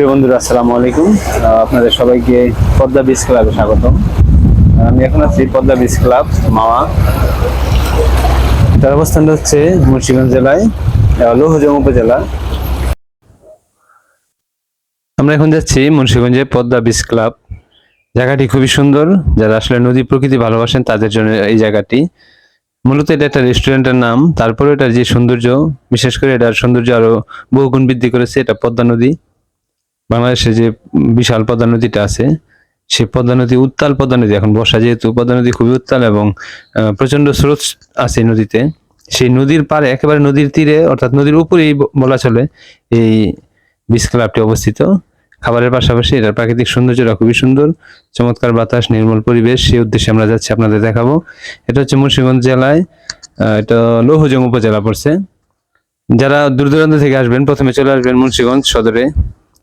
প্রিয় বন্ধুরা, আসসালামু আলাইকুম। আপনাদের সবাইকে পদ্মা বিচ ক্লাবে স্বাগতম। আমি এখন আছি পদ্মা বিচ ক্লাব মাওয়া। তার অবস্থানটা হচ্ছে মুন্সিগঞ্জ জেলায় লৌহজং উপজেলা। আমরা এখন যাচ্ছি মুন্সিগঞ্জে পদ্মা বিচ ক্লাব জায়গাটি খুবই সুন্দর, যারা আসলে নদী প্রকৃতি ভালোবাসেন তাদের জন্য এই জায়গাটি। মূলত এটা একটা রেস্টুরেন্টের নাম তারপরে এটার যে সৌন্দর্য, বিশেষ করে এটার সৌন্দর্য আরও বহুগুণ বৃদ্ধি করেছে, এটা পদ্মা নদী। বাংলাদেশে যে বিশাল পদ্মা নদীটা আছে সেই পদ্মা নদী উত্তাল পদ্মা নদী এখন বর্ষা যেহেতু পদ্মা নদী খুবই উত্তাল এবং আহ, প্রচণ্ড স্রোত আছে নদীতে। সেই নদীর পারে একেবারে নদীর তীরে অর্থাৎ নদীর উপরেই বলা চলে এই বিচ ক্লাবটি অবস্থিত। খাবারের পাশাপাশি এটার প্রাকৃতিক সৌন্দর্যটা খুবই সুন্দর চমৎকার বাতাস নির্মল পরিবেশ সেই উদ্দেশ্যে আমরা যাচ্ছি আপনাদের দেখাবো। এটা হচ্ছে মুন্সিগঞ্জ জেলায় এটা লৌহজং উপজেলা পড়ছে। যারা দূর দূরান্ত থেকে আসবেন প্রথমে চলে আসবেন মুন্সিগঞ্জ সদরে।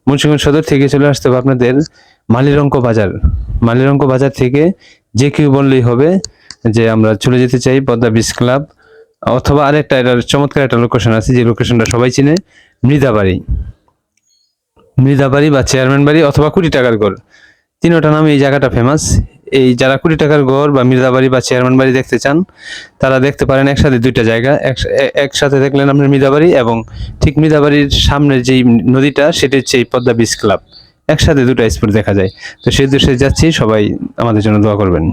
মুন্সিগঞ্জ সদর থেকে চলে আসতে হবে আপনাদের মালিরঙ্ক বাজার। মালিরঙ্ক বাজার থেকে যে কেউ বললেই হবে যে আমরা চলে যেতে চাই পদ্মা বিচ ক্লাব অথবা আরেকটা এটার চমৎকার একটা লোকেশন আছে, যে লোকেশনটা সবাই চিনে, মৃদাবাড়ি। মৃদাবাড়ি বা চেয়ারম্যান বাড়ি অথবা কুড়ি টাকার ঘর। তিনোটা নামে এই জায়গাটা ফেমাস এই যারা কুড়ি টাকার ঘর বা মির্জাবাড়ি বা চেয়ারম্যান বাড়ি দেখতে চান, তারা দেখতে পারেন একসাথে দুইটা জায়গা। এক- একসাথে দেখলেন আপনার মির্জাবাড়ি এবং ঠিক মির্জাবাড়ির সামনে যেই নদীটা, সেটি হচ্ছে এই পদ্মা বিচ ক্লাব একসাথে দুটা স্পট দেখা যায়। তো সেই দৃশ্যে যাচ্ছি, সবাই আমাদের জন্য দোয়া করবেন।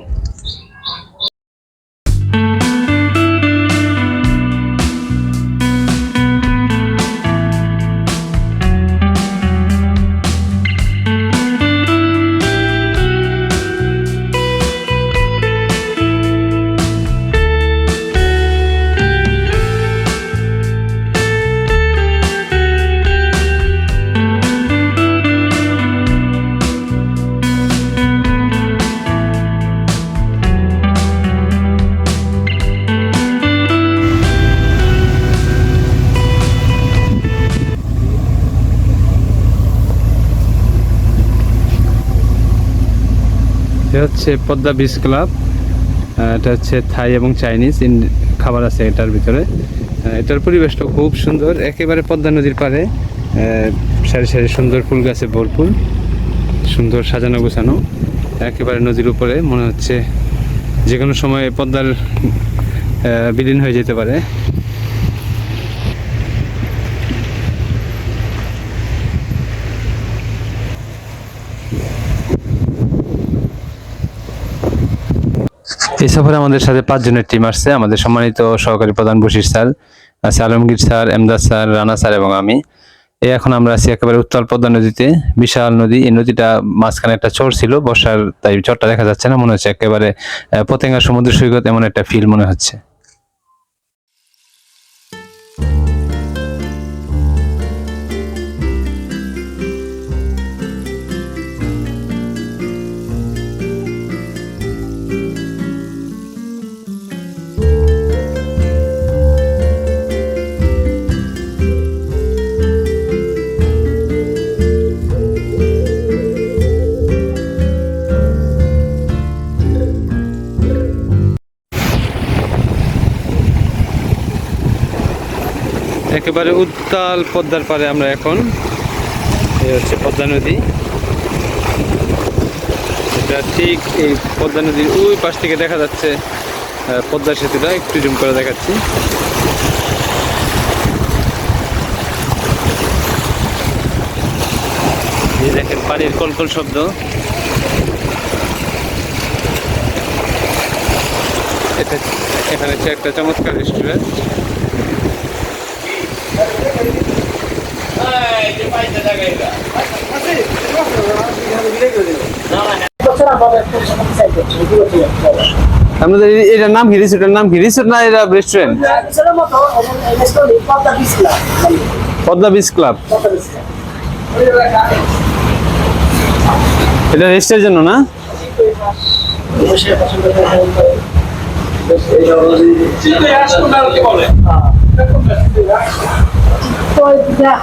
এটা হচ্ছে পদ্মা বিচ ক্লাব এটা হচ্ছে থাই এবং চাইনিজ ইন- খাবার আছে এটার ভিতরে। এটার পরিবেশটা খুব সুন্দর। একেবারে পদ্মা নদীর পারে সারি সারি সুন্দর ফুল গাছে ভরপুর। সুন্দর সাজানো গোছানো। একেবারে নদীর উপরে। মনে হচ্ছে যে কোনো সময় পদ্মার বিলীন হয়ে যেতে পারে। এই সফরে আমাদের সাথে পাঁচজনের টিম আসছে। আমাদের সম্মানিত সহকারী প্রধান বশির স্যার আছে Alamgir sir, Emdad sir, Rana sir এবং আমি। এই এখন আমরা আছি একেবারে উত্তর পদ্মা নদীতে। বিশাল নদী, এই নদীটা মাঝখানে একটা চর ছিল, বর্ষার তাই চরটা দেখা যাচ্ছে না, মনে হচ্ছে একেবারে পতেঙ্গা সমুদ্র সৈকত এমন একটা ফিল মনে হচ্ছে। একেবারে উত্তাল পদ্মার পারে আমরা এখন। এই হচ্ছে পদ্মা নদী। এটা ঠিক এই পদ্মা নদীর ওই পাশ থেকে দেখা যাচ্ছে পদ্মা সেতুটা। একটু জুম করে দেখাচ্ছি। দেখেন পানির কলকল শব্দ। এটা এখানে হচ্ছে একটা চমৎকার রেস্টুরেন্ট আপনাদের এটার নাম কি? রিসোর্টের নাম কি? রিসোর্ট না এটা রেস্টুরেন্ট পদ্মা বিচ ক্লাব এটা রেস্টের জন্য না?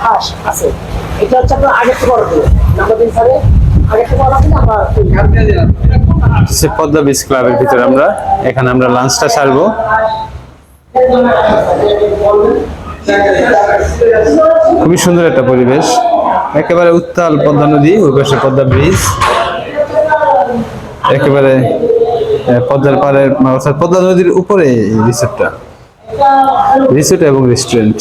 হাঁস আছে। এটা হচ্ছে আপনার আগের থেকে অর্ডার করে নাম্বার দিন স্যারে আগের থেকে অর্ডার দিন আমরা হচ্ছে পদ্মা বিচ ক্লাবের ভিতরে আমরা। এখানে আমরা লাঞ্চটা সারবো। খুবই সুন্দর একটা পরিবেশ। একেবারে উত্তাল পদ্মা নদী ওই পাশে পদ্মা ব্রিজ একেবারে পদ্মার পাড়ের অর্থাৎ পদ্মা নদীর উপরে এই রিসোর্টটা রিসোর্ট এবং রেস্টুরেন্ট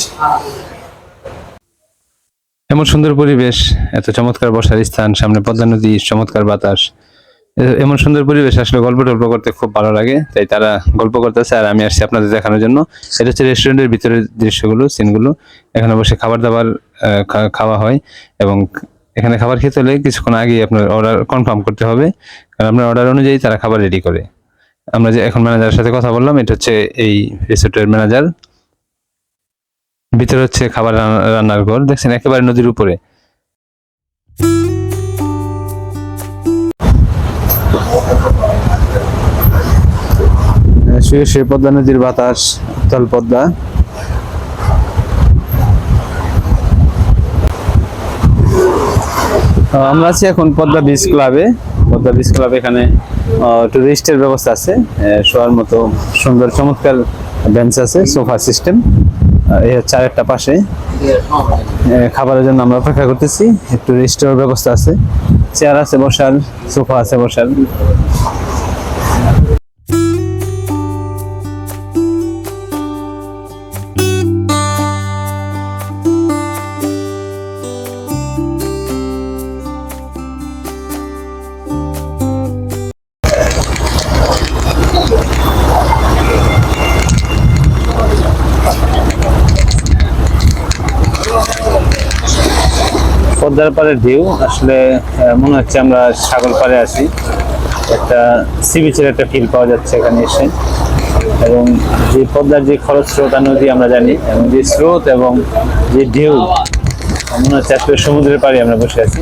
এমন সুন্দর পরিবেশ, এত চমৎকার বসার স্থান, সামনে পদ্মা নদী, চমৎকার বাতাস এমন সুন্দর পরিবেশ আসলে গল্প টল্প করতে খুব ভালো লাগে, তাই তারা গল্প করতেছে আর আমি আসছি আপনাদের দেখানোর জন্য। এটা হচ্ছে রেস্টুরেন্টের ভিতরের দৃশ্যগুলো, সিনগুলো। এখানে বসে খাবার দাবার খাওয়া হয় এবং এখানে খাবার খেতে হলে কিছুক্ষণ আগে আপনার অর্ডার কনফার্ম করতে হবে। কারণ আপনার অর্ডার অনুযায়ী তারা খাবার রেডি করে। আমরা যে এখন ম্যানেজারের সাথে কথা বললাম, এটা হচ্ছে এই রিসোর্টের ম্যানেজার ভিতরে হচ্ছে খাবার রান্না- রান্নার ঘর, দেখছেন একেবারে নদীর উপরে। শুয়ে শুয়ে পদ্মা নদীর বাতাস, উত্তাল পদ্মা। আমরা আছি এখন পদ্মা বিচ ক্লাবে পদ্মা বিচ ক্লাবে এখানে একটু ব্যবস্থা আছে শোয়ার মতো সুন্দর, চমৎকার বেঞ্চ আছে, সোফা সিস্টেম। এই হচ্ছে আরেকটা পাশে। খাবারের জন্য আমরা অপেক্ষা করতেছি, একটু রেস্টের ব্যবস্থা আছে। চেয়ার আছে বসার, সোফা আছে বসার। পদ্মার পাড়ের ঢেউ। আসলে মনে হচ্ছে আমরা সাগর পাড়ে আছি। একটা সি বিচের একটা ফিল পাওয়া যাচ্ছে এখানে এসে। এবং যে পদ্মার যে খরচ স্রোতা নদী আমরা জানি, এবং যে স্রোত এবং যে ঢেউ, মনে হচ্ছে আসলে সমুদ্রের পাড়ে আমরা বসে আছি।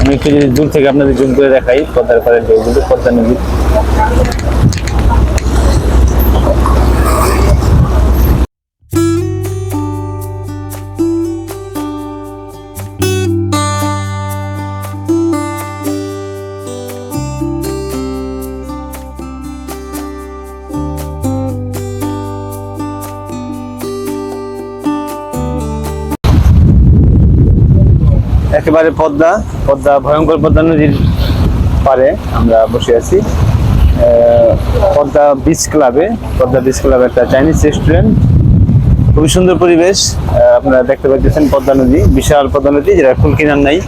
আমি একটু যদি দূর থেকে আপনাদের জুম করে দেখাই পদ্মার পাড়ের ঢেউগুলো, পদ্মা নদী। একেবারে পদ্মা পদ্মা, ভয়ঙ্কর পদ্মা নদীর পারে আমরা বসে আছি। পদ্মা বিচ ক্লাবে পদ্মা বিচ ক্লাব একটা চাইনিজ রেস্টুরেন্ট খুবই সুন্দর পরিবেশ। আপনারা দেখতে পাচ্ছেন পদ্মা নদী, বিশাল পদ্মা নদী, যেটা ফুল কিনার নাই।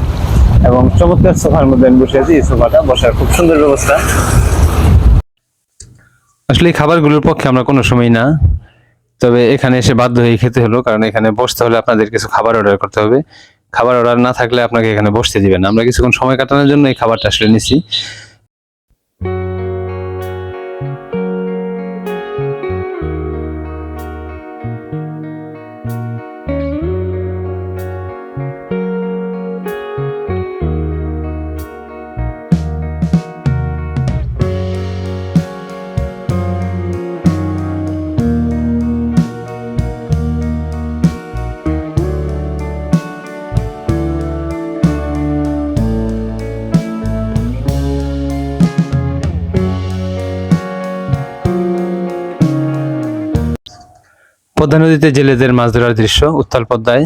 এবং চমৎকার সোফার মধ্যে আমি বসে আছি, এই সোফাটা বসার খুব সুন্দর ব্যবস্থা। আসলে এই খাবারগুলোর পক্ষে আমরা কোনো সময় না। তবে এখানে এসে বাধ্য হয়ে খেতে হলো, কারণ এখানে বসতে হলে আপনাদের কিছু খাবার অর্ডার করতে হবে। খাবার অর্ডার না থাকলে আপনাকে এখানে বসতে দিবেন। আমরা কিছুক্ষণ সময় কাটানোর জন্য এই খাবারটা আসলে নিছি পদ্মা নদীতে জেলেদের মাছ ধরার দৃশ্য, উত্তাল পদ্মায়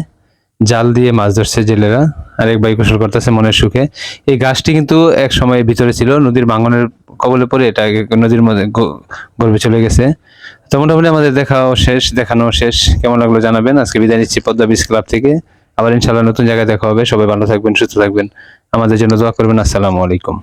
জাল দিয়ে মাছ ধরছে জেলেরা। আরেক ভাই গোসল করতেছে মনের সুখে। এই গাছটি কিন্তু এক সময় ভিতরে ছিল, নদীর ভাঙনের কবলে পড়ে এটা নদীর মধ্যে গর্বে চলে গেছে। তো মোটামুটি আমাদের দেখাও শেষ দেখানো শেষ। কেমন লাগল জানাবেন। আজকে বিদায় নিচ্ছি পদ্মা বিচ ক্লাব থেকে। আবার ইনশাল্লাহ নতুন জায়গায় দেখা হবে। সবাই ভালো থাকবেন, সুস্থ থাকবেন। আমাদের জন্য দোয়া করবেন। আসসালামু আলাইকুম।